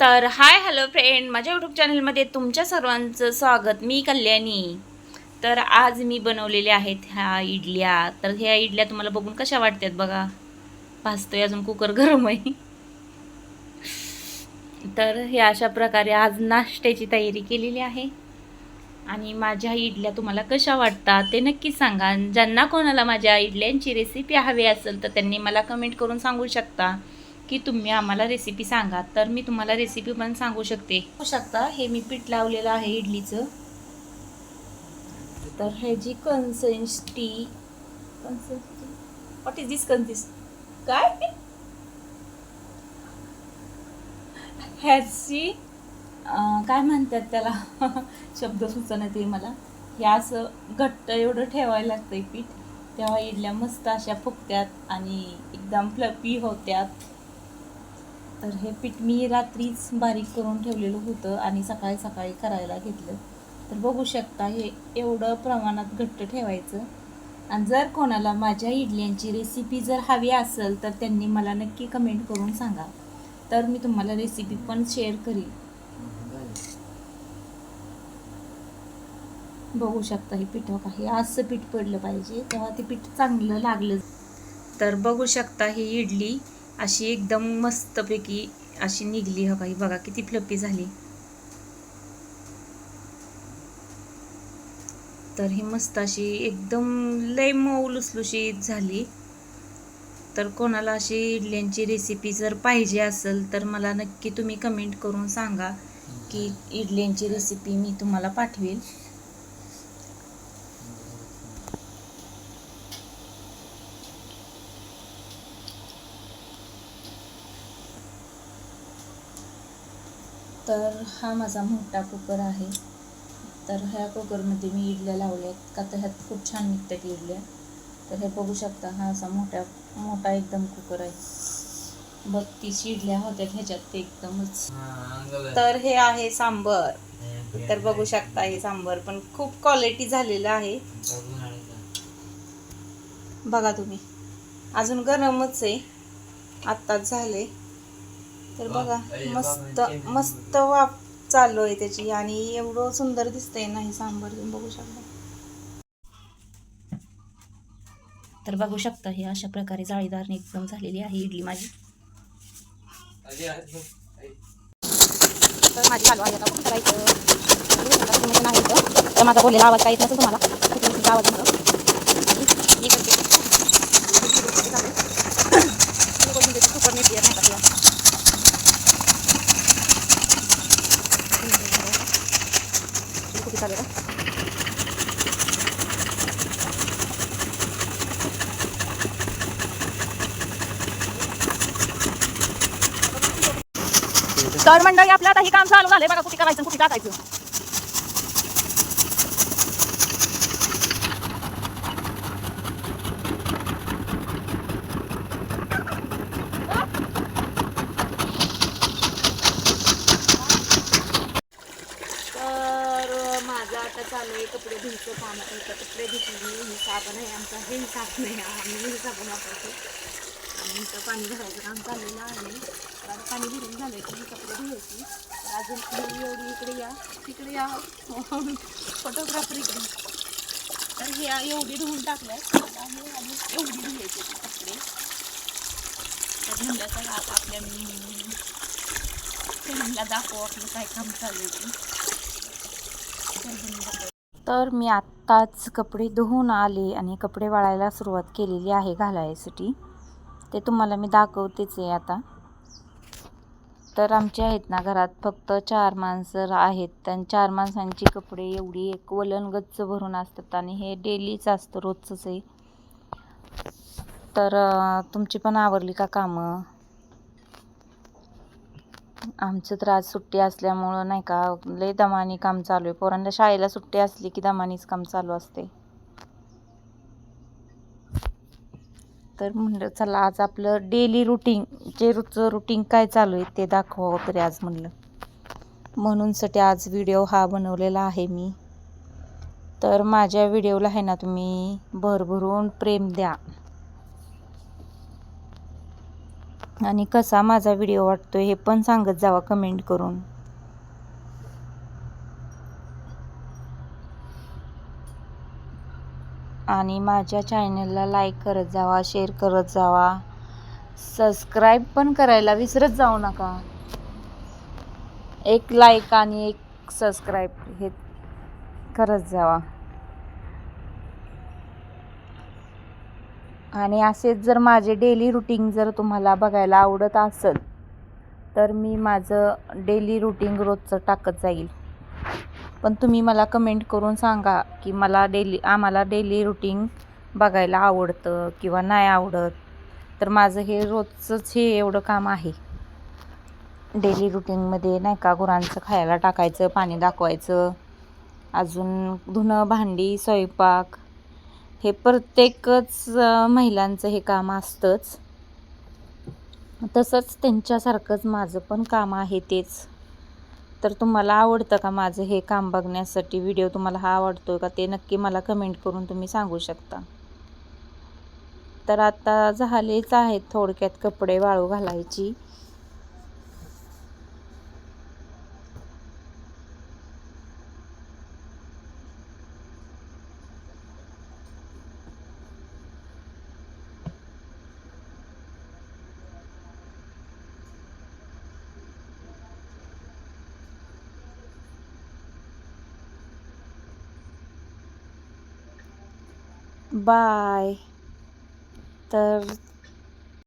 तर hi hello friend माझ्या YouTube चॅनलमध्ये तुमच्या सर्वांचं स्वागत. मी कल्याणी. तर आज मी बनवलेल्या आहेत ह्या इडल्या. तर ह्या इडल्या तुम्हाला बघून कशा वाटतात बघा. भाजतोय अजून कुकर गरम आहे. तर हे अशा प्रकारे आज नाश्त्याची तयारी केलेली आहे. आणि माझ्या इडल्या तुम्हाला कशा वाटतात ते नक्की सांगा. ज्यांना कोणाला माझ्या इडल्यांची रेसिपी हवी असेल तर त्यांनी मला कमेंट करून सांगू शकता. की तुम्ही आम्हाला रेसिपी सांगा. तर मी तुम्हाला रेसिपी पण सांगू शकते. होऊ शकता हे मी पीठ लावलेलं आहे इडलीचं. तर ह्याची consistency consistency what is this consist काय? ह्याची काय म्हणतात त्याला? शब्द सुचना ते मला. हे असं घट्ट एवढं ठेवायला लागतंय पीठ. तेव्हा इडल्या मस्त अशा फुगत्यात आणि एकदम फ्लपी होत्यात. तर हे पीठ मी रात्रीच बारीक करून ठेवलेलं होतं आणि सकाळी सकाळी करायला घेतलं. तर बघू शकता हे एवढं प्रमाणात घट्ट ठेवायचं. आणि जर कोणाला माझ्या इडल्यांची रेसिपी जर हवी असेल तर त्यांनी मला नक्की कमेंट करून सांगा. तर मी तुम्हाला रेसिपी पण शेअर करीन. बघू शकता हे पीठ काही असं पीठ पडलं पाहिजे तेव्हा ते पीठ चांगलं लागलं. तर बघू शकता ही इडली अशी एकदम मस्तपैकी अशी निघली हो काही बघा किती फ्लपी झाली. तर ही मस्त अशी एकदम लय मऊ लुसलुशीत झाली. तर कोणाला अशी इडल्यांची रेसिपी जर पाहिजे असेल तर मला नक्की तुम्ही कमेंट करून सांगा की इडल्यांची रेसिपी मी तुम्हाला पाठवेल. तर हा माझा मोठा कुकर आहे. तर ह्या कुकरमध्ये मी इडल्या लावल्यात. का तर ह्यात खूप छान निघतात इडल्या. तर हे बघू शकता हा असा मोठा मोठा एकदम कुकर आहे. बत्तीस इडल्या होत्या ह्याच्यात ते एकदमच. तर हे आहे सांबर. तर बघू शकता हे सांबर पण खूप क्वालिटी झालेलं आहे. बघा तुम्ही. अजून गरमच आहे. आत्ताच झाले तर बघा मस्त मस्त वाफ चालू आहे त्याची आणि एवढं सुंदर दिसतंय ना हे सांबर तुम्ही बघू शकता. तर बघू शकता हे अशा प्रकारे जाळीदार एकदम झालेली आहे इडली माझी. तर माझी चालू आहे आता कुठं करायचं. नाही. तर माझा बोललेला आवाज काही येत नसेल तुम्हाला. आवाज येतो हे करते. हे करून देते. कुकर नीट येत नाही का तुला? हे कुठे चालू आहे का? तर मंडळी आपलं आता हे काम चालू झालंय. बघा कुठे करायचं कुठे टाकायचं. तर माझं आता चालू आहे कपडे धुयचं काम कपडे धुतली ही साबण आहे आमचा हे साबण आहे आम्ही हे साबण वापरतो. इथं पाणी भरायचं काम चाललेलं आहे. तर आता पाणी भरून झालं की ही कपडे धुवायची. अजून एवढी इकडे या तिकडे या. फोटोग्राफर इकडे. तर हे एवढी धुवून टाकलंय. आणि एवढी धुवायची कपडे. तर म्हणलं तर आता आपल्या फ्रेंडला दाखव आपलं काय काम चालू आहे तर मी आत्ताच कपडे धुवून आले आणि कपडे वाळायला सुरुवात केलेली आहे घालायसाठी. ते तुम्हाला मी दाखवतेच आहे आता. तर आमचे आहेत ना घरात फक्त चार माणसं आहेत. आणि चार माणसांची कपडे एवढी एक वलन गच्च भरून असतात आणि हे डेलीच असतं रोजचंच आहे. तर तुमची पण आवरली का कामं? आमचं तर आज सुट्टी असल्यामुळं नाही का लय दमानी काम चालू आहे. पोरांना शाळेला सुट्टी असली की दमानीच काम चालू असते. तर म्हणलं चला आज आपलं डेली रुटीन जे रोजचं रुटीन काय चालू आहे ते दाखवावं तरी आज म्हणलं. म्हणूनसाठी आज व्हिडिओ हा बनवलेला आहे मी. तर माझ्या व्हिडिओला आहे ना तुम्ही भरभरून प्रेम द्या. आणि कसा माझा व्हिडिओ वाटतो हे पण सांगत जावा कमेंट करून. आणि माझ्या चॅनलला लाईक करत जावा शेअर करत जावा. सबस्क्राईब पण करायला विसरत जाऊ नका. एक लाईक आणि एक सबस्क्राईब हे करत जावा. आणि असेच जर माझे डेली रुटीन जर तुम्हाला बघायला आवडत असेल तर मी माझं डेली रुटीन रोजचं टाकत जाईल. पण तुम्ही मला कमेंट करून सांगा की मला डेली आम्हाला डेली रुटीन बघायला आवडतं किंवा नाही आवडत. तर माझं हे रोजचंच हे एवढं काम आहे. डेली रुटीनमध्ये नाही का गुरांचं खायला टाकायचं पाणी दाखवायचं अजून धुणं भांडी स्वयंपाक हे प्रत्येकच महिलांचं हे काम असतंच. तसंच त्यांच्यासारखंच माझं पण काम आहे तेच. तर तुम्हाला आवडतं का माझं हे काम बघण्यासाठी? व्हिडिओ तुम्हाला हा आवडतो का? ते नक्की मला कमेंट करून तुम्ही सांगू शकता. तर आता झालेच आहेत थोडक्यात कपडे वाळू घालायची. बाय तर